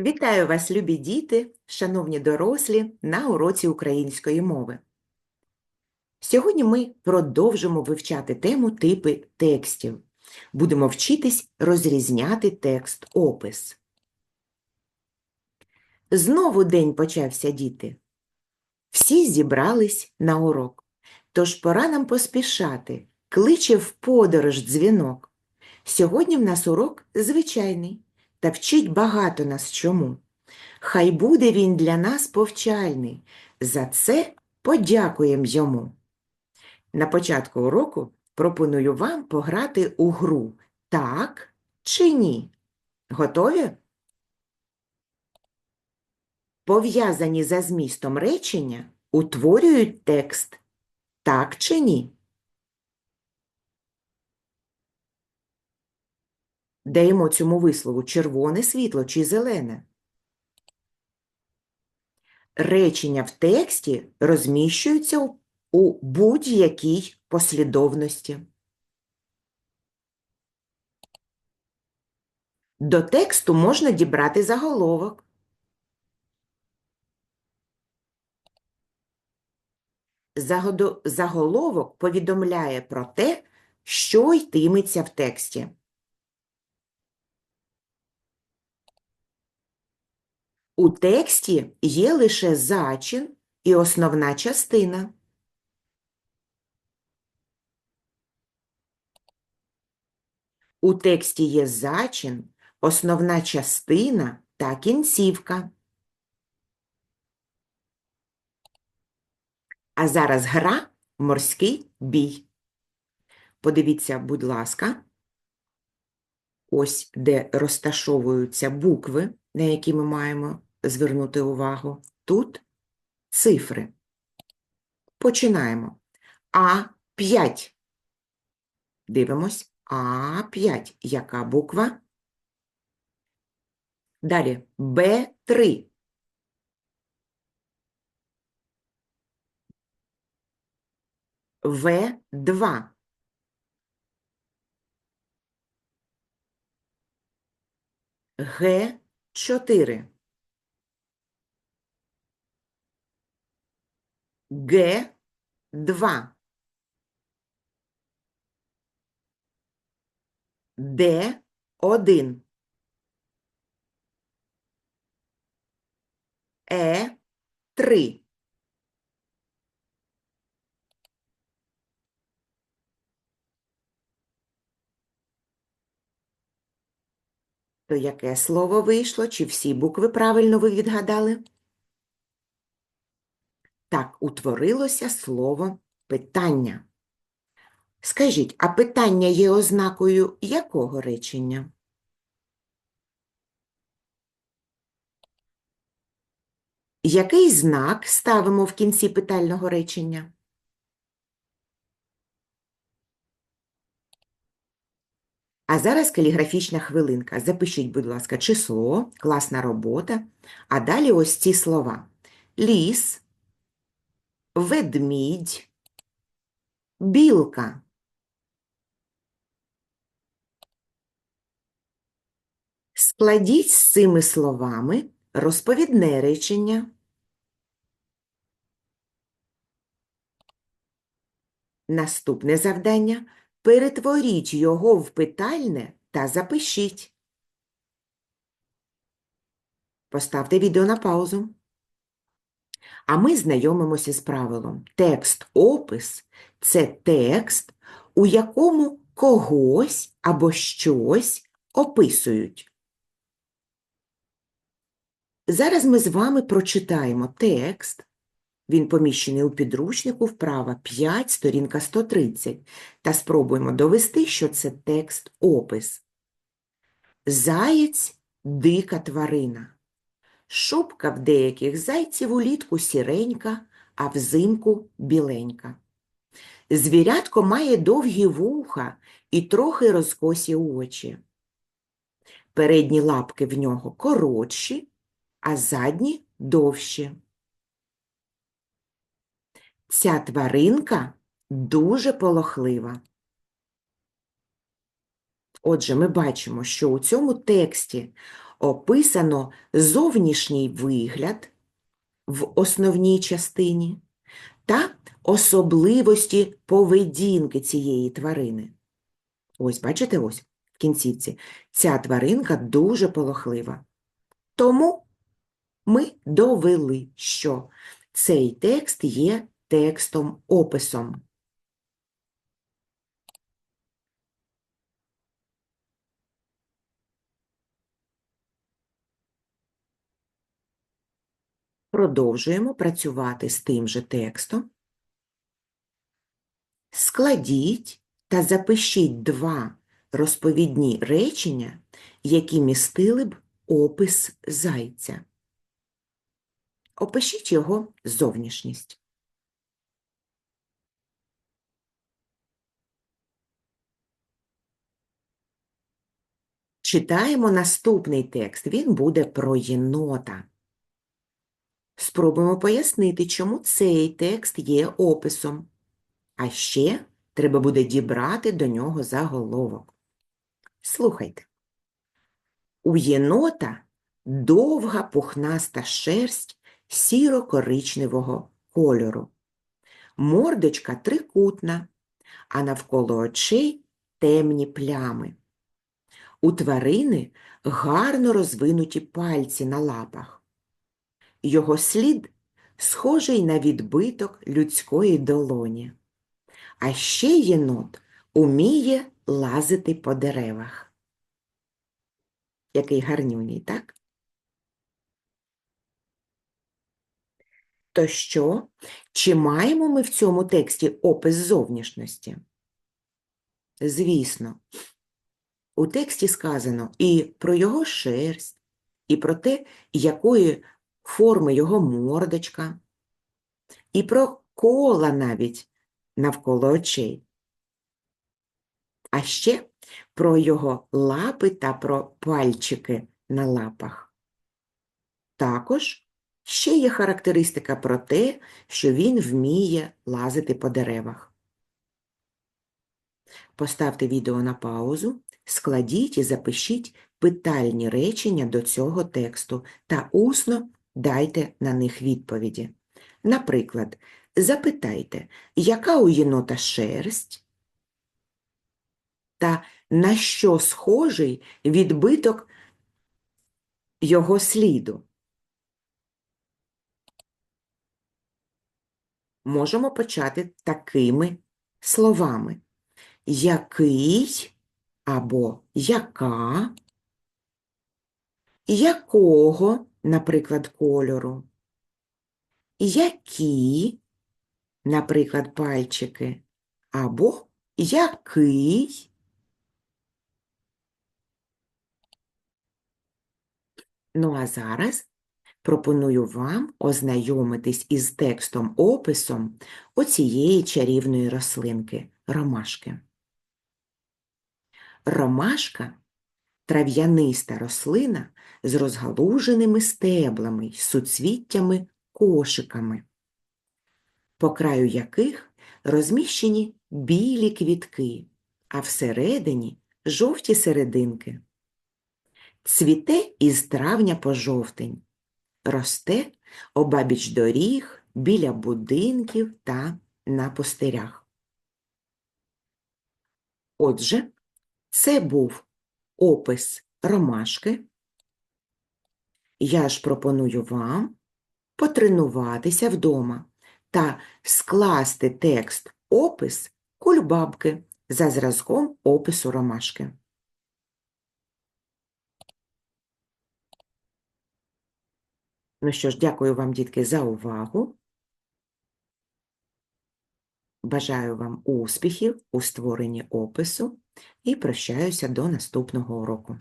Вітаю вас, любі діти, шановні дорослі, на уроці української мови. Сьогодні ми продовжимо вивчати тему типи текстів. Будемо вчитись розрізняти текст-опис. Знову день почався, діти. Всі зібрались на урок. Тож пора нам поспішати, кличе в подорож дзвінок. Сьогодні в нас урок звичайний та вчить багато нас чому. Хай буде він для нас повчальний. За це подякуємо йому. На початку уроку пропоную вам пограти у гру так чи ні. Готові? Пов'язані за змістом речення утворюють текст так чи ні. Даємо цьому вислову червоне світло чи зелене. Речення в тексті розміщуються у- будь-якій послідовності. До тексту можна дібрати заголовок. Заголовок повідомляє про те, що йтиметься в тексті. У тексті є лише зачин і основна частина. У тексті є зачин, основна частина та кінцівка. А зараз гра морський бій. Подивіться, будь ласка, ось де розташовуються букви, на які ми маємо звернути увагу. Тут цифри. Починаємо. А5. Дивимось. А5. Яка буква? Далі Б3. В2. Г4. Г2. Д1. Е3. То яке слово вийшло? Чи всі букви правильно ви відгадали? Так, утворилося слово питання. Скажіть, а питання є ознакою якого речення? Який знак ставимо в кінці питального речення? А зараз каліграфічна хвилинка. Запишіть, будь ласка, число, класна робота, а далі ось ці слова. Ліс, ведмідь, білка. Складіть з цими словами розповідне речення. Наступне завдання – перетворіть його в питальне та запишіть. Поставте відео на паузу. А ми знайомимося з правилом. Текст-опис – це текст, у якому когось або щось описують. Зараз ми з вами прочитаємо текст. Він поміщений у підручнику вправа 5, сторінка 130, та спробуємо довести, що це текст-опис. Заєць – дика тварина. Шубка в деяких зайців улітку сіренька, а взимку біленька. Звірятко має довгі вуха і трохи розкосі очі. Передні лапки в нього коротші, а задні довші. Ця тваринка дуже полохлива. Отже, ми бачимо, що у цьому тексті описано зовнішній вигляд в основній частині та особливості поведінки цієї тварини. Ось, бачите, ось в кінцівці. Ця тваринка дуже полохлива. Тому ми довели, що цей текст є текстом описом. Продовжуємо працювати з тим же текстом. Складіть та запишіть два розповідні речення, які містили б опис зайця. Опишіть його зовнішність. Читаємо наступний текст. Він буде про єнота. Спробуємо пояснити, чому цей текст є описом. А ще треба буде дібрати до нього заголовок. Слухайте. У єнота довга пухнаста шерсть сіро-коричневого кольору. Мордочка трикутна, а навколо очей темні плями. У тварини гарно розвинуті пальці на лапах. Його слід схожий на відбиток людської долоні. А ще єнот уміє лазити по деревах. Який гарнюній, так? То що? Чи маємо ми в цьому тексті опис зовнішності? Звісно, у тексті сказано і про його шерсть, і про те, якої форми його мордочка, і про кола навіть навколо очей. А ще про його лапи та про пальчики на лапах. Також ще є характеристика про те, що він вміє лазити по деревах. Поставте відео на паузу, складіть і запишіть питальні речення до цього тексту та усно дайте на них відповіді. Наприклад, запитайте, яка у єнота шерсть та на що схожий відбиток його сліду. Можемо почати такими словами. Який або яка, якого, наприклад, кольору, які, наприклад, пальчики, або який. Ну а зараз пропоную вам ознайомитись із текстом описом оцієї чарівної рослинки ромашки. Ромашка трав'яниста рослина з розгалуженими стеблами й суцвіттями кошиками, по краю яких розміщені білі квітки, а всередині жовті серединки. Цвіте із травня по жовтень, росте обабіч доріг, біля будинків та на пустирях. Отже, це був опис ромашки. Я ж пропоную вам потренуватися вдома та скласти текст опис кульбабки за зразком опису ромашки. Ну що ж, дякую вам, дітки, за увагу. Бажаю вам успіхів у створенні опису і прощаюся до наступного уроку.